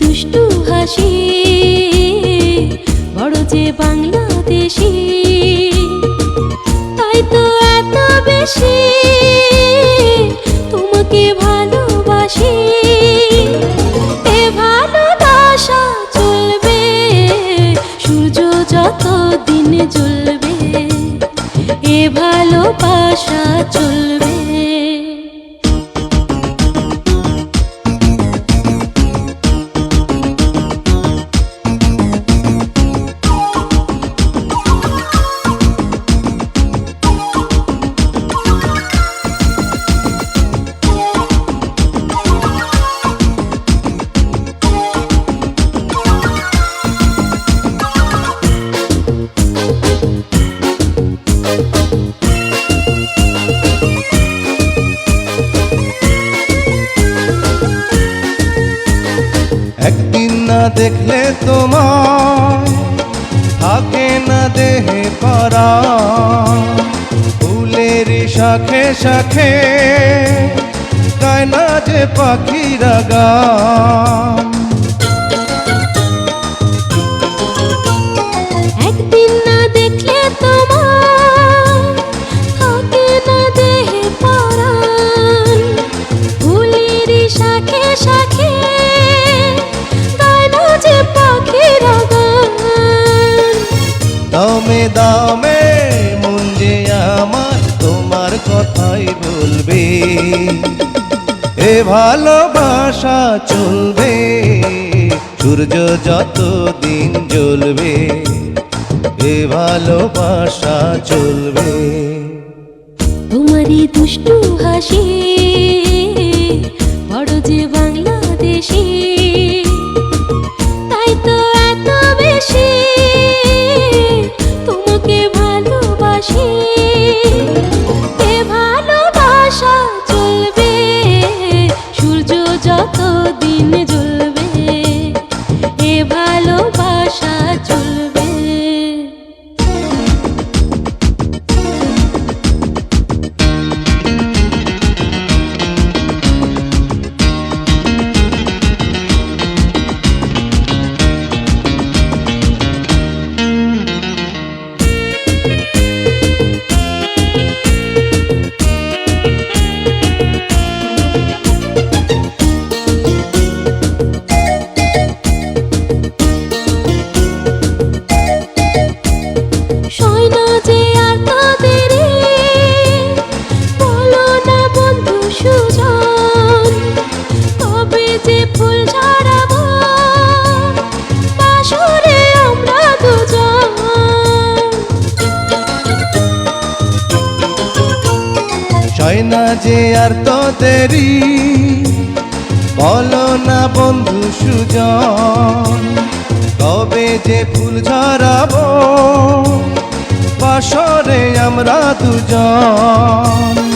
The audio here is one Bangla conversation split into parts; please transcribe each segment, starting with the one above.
দুষ্টু হাসি, বড় যে বাংলাদেশি। তাই তো এত বেশি তোমাকে ভালোবাসি। এ ভালোবাসা চলবে, সূর্য যত দিন জ্বলবে, এ ভালোবাসা চলবে। দেখলে তোমার থাকে না দেহে পারা। ফুলের শাখে শাখে গায় না যে পাখিরা গান দামে দামে যে আমার তোমার কথাই বলবে। এ ভালোবাসা চলবে, সূর্য যত দিন জ্বলবে, এ ভালোবাসা চলবে। তোমারই দুষ্টু হাসি, বড় যে যে আর তো দেরি। বলো না বন্ধু সুজন, কবে যে ফুল ঝরাবো, বাসরে আমরা দুজন।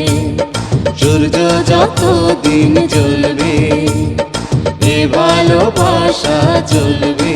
সূর্য যত দিন চলবে এ ভালোবাসা চলবে।